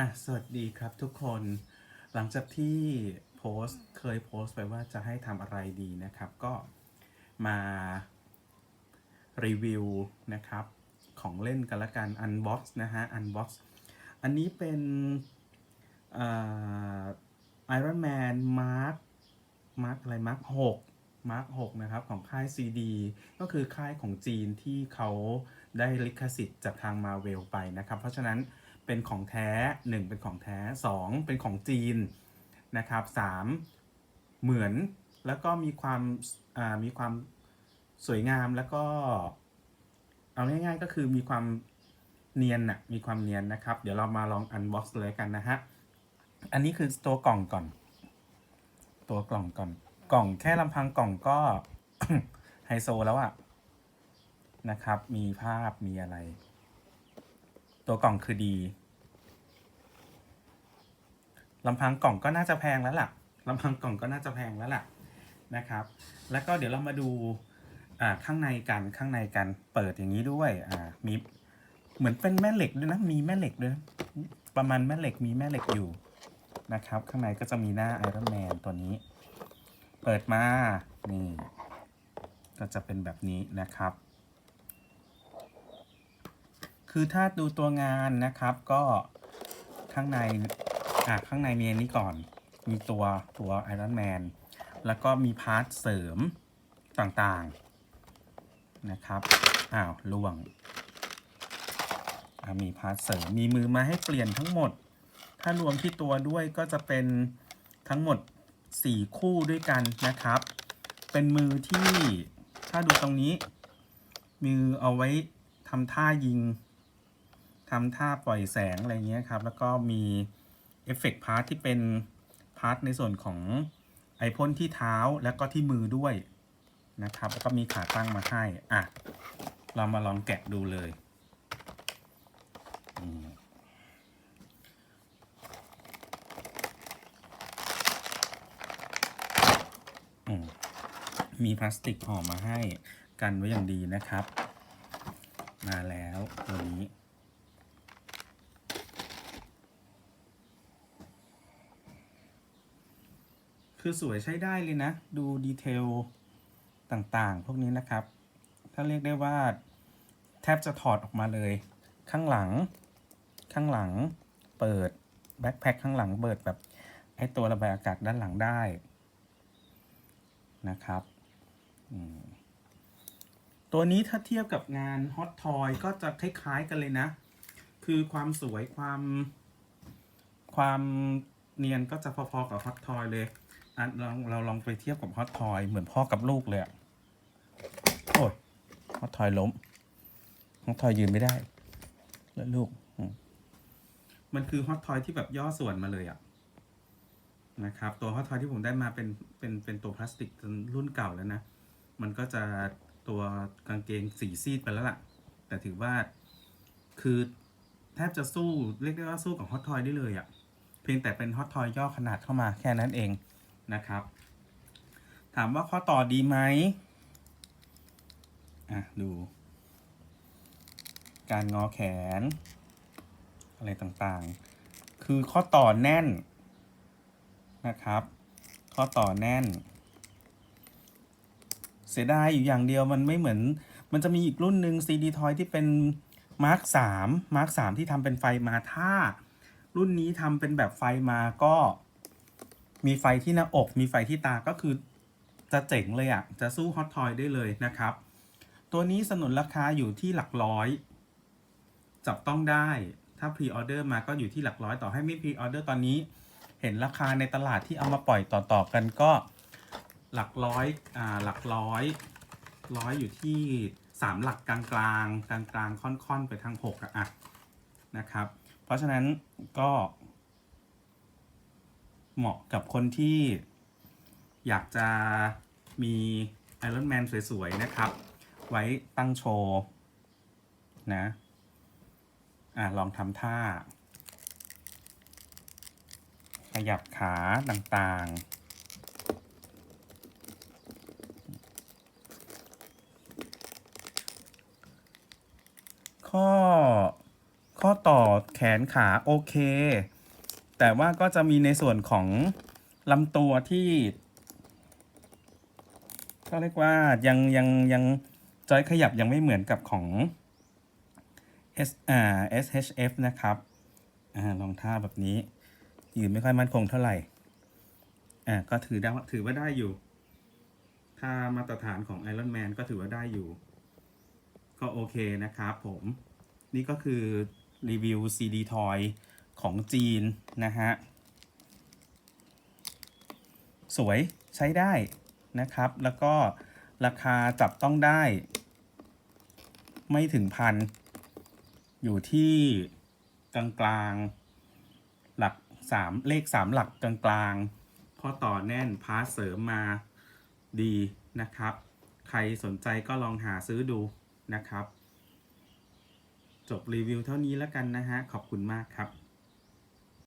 อะสวัสดีครับทุกคน หลังจากที่โพสต์เคยโพสต์ไปว่าจะให้ทำอะไรดีนะครับ ก็มารีวิวนะครับ ของเล่นกันละกัน Unbox นะฮะ Unbox อันนี้เป็นไอรอนแมนมาร์คมาร์คอะไรมาร์คหกมาร์คหกนะครับ ของค่าย CD ก็คือค่ายของจีนที่เขาได้ลิขสิทธิ์จากทางมาเวลไปนะครับ เพราะฉะนั้น เป็นของแท้ 1 เป็นของแท้ 2 เป็นของจีนนะครับ 3 เหมือนแล้วก็มีความามีความสวยงามแล้วก็ เอาง่ายๆก็คือมีความเนียนน่ะมีความเนียนนะครับ เดี๋ยวเรามาลองอันบ็อกซ์เลยกันนะฮะ อันนี้คือตัวกล่องก่อน ตัวกล่องก่อน กล่องแค่ลำพังกล่องก็ไฮโซแล้วอะนะครับ มีภาพมีอะไร ตัวกล่องคือดี ลำพังกล่องก็น่าจะแพงแล้วล่ะลำพังกล่องก็น่าจะแพงแล้วล่ะนะครับ แล้วก็เดี๋ยวเรามาดูข้างในกันข้างในกันเปิดอย่างนี้ด้วยมีเหมือนเป็นแม่เหล็กด้วยนะมีแม่เหล็กด้วยประมาณแม่เหล็กมีแม่เหล็กอยู่นะครับ ข้างในก็จะมีหน้าไอรอนแมนตัวนี้ เปิดมานี่ก็จะเป็นแบบนี้นะครับ คือถ้าดูตัวงานนะครับก็ข้างใน อะข้างในมีอันนี้ก่อน มีตัวตัวไอรอนแมนแล้วก็มีพาร์ทเสริมต่างๆนะครับอ้าวล่วงมีพาร์ทเสริมมีมือมาให้เปลี่ยนทั้งหมด ถ้ารวมที่ตัวด้วยก็จะเป็นทั้งหมด 4 คู่ด้วยกันนะครับ เป็นมือที่ถ้าดูตรงนี้ มือเอาไว้ทำท่ายิงทำท่าปล่อยแสงอะไรเงี้ยครับ แล้วก็มี เอฟเฟกต์พาร์ทที่เป็นพาร์ทในส่วนของไอพ่นที่เท้าแล้วก็ที่มือด้วยนะครับ แล้วก็มีขาตั้งมาให้ อะ เรามาลองแกะดูเลยมีพลาสติกห่อมาให้กันไว้อย่างดีนะครับ มาแล้วตัวนี้ คือสวยใช้ได้เลยนะ ดูดีเทลต่างๆ พวกนี้นะครับ ถ้าเรียกได้ว่าแทบจะถอดออกมาเลย ข้างหลัง ข้างหลังเปิดแบ็คแพ็คข้างหลังเปิดแบบไอตัวระบายอากาศด้านหลังได้นะครับ ตัวนี้ถ้าเทียบกับงานฮอตทอยก็จะคล้ายๆกันเลยนะ คือความสวยความความเนียนก็จะพอๆกับฮอตทอยเลย อะลองเราลองไปเทียบกับฮอตทอยเหมือนพ่อกับลูกเลยอะโอ้ยฮอตทอยล้มฮอตทอยยืนไม่ได้ แล้วลูกอืมมันคือฮอตทอยที่แบบย่อส่วนมาเลยอะนะครับ ตัวฮอตทอยที่ผมได้มาเป็นเป็นเป็นตัวพลาสติกรุ่นเก่าแล้วนะ มันก็จะตัวกางเกงสีซีดไปแล้วล่ะ แต่ถือว่าคือแทบจะสู้เรียกได้ว่าสู้กับฮอตทอยได้เลยอะ่ะเพียงแต่เป็นฮอตทอยย่อขนาดเข้ามาแค่นั้นเอง นะครับ ถามว่าข้อต่อดีไหมอะดู การงอแขน อะไรต่างๆ คือข้อต่อแน่นนะครับ ข้อต่อแน่น เสียดายอยู่อย่างเดียวมันไม่เหมือน มันจะมีอีกรุ่นหนึ่ง CD Toy ที่เป็น Mark 3 Mark 3ที่ทำเป็นไฟมาถ้า รุ่นนี้ทำเป็นแบบไฟมาก็ มีไฟที่หน้าอก มีไฟที่ตาก็คือจะเจ๋งเลยอะ่ะ จะสู้ Hot Toy ได้เลยนะครับ ตัวนี้สนุนราคาอยู่ที่หลักร้อย จับต้องได้ ถ้าพรีออเดอร์มาก็อยู่ที่หลักร้อยต่อให้ไม่พรีออเดอร์ตอนนี้ เห็นราคาในตลาดที่เอามาปล่อยต่อๆกันก็หลักร้อย อ่า หลักร้อย ร้อยอยู่ที่สามหลักกลางกลางกลางกลางๆค่อนๆ ไปทางหกอะอะนะครับ เพราะฉะนั้นก็ เหมาะกับคนที่อยากจะมีไอรอนแมนสวยๆ นะครับ ไว้ตั้งโชว์นะ อะ ลองทำท่า ขยับขาต่างๆข้อ ข้อต่อแขนขา โอเค แต่ว่าก็จะมีในส่วนของลำตัวที่ก็เรียกว่ายังยังยังจอยขยับยังไม่เหมือนกับของ S อ่า SHF นะครับอ่ารองท้าแบบนี้ ยืนไม่ค่อยมั่นคงเท่าไหร่อ่าก็ถือได้ว่าถือว่าได้อยู่ ถ้ามาตรฐานของ Iron Man ก็ถือว่าได้อยู่ ก็โอเคนะครับผม นี่ก็คือรีวิว CD Toy ของจีนนะฮะ สวยใช้ได้นะครับ แล้วก็ราคาจับต้องได้ ไม่ถึงพัน อยู่ที่กลางกลางๆหลักสามเลขสามหลักกลางกลางๆข้อต่อแน่นพาร์ทเสริมมาดีนะครับ ใครสนใจก็ลองหาซื้อดูนะครับ จบรีวิวเท่านี้แล้วกันนะฮะ ขอบคุณมากครับ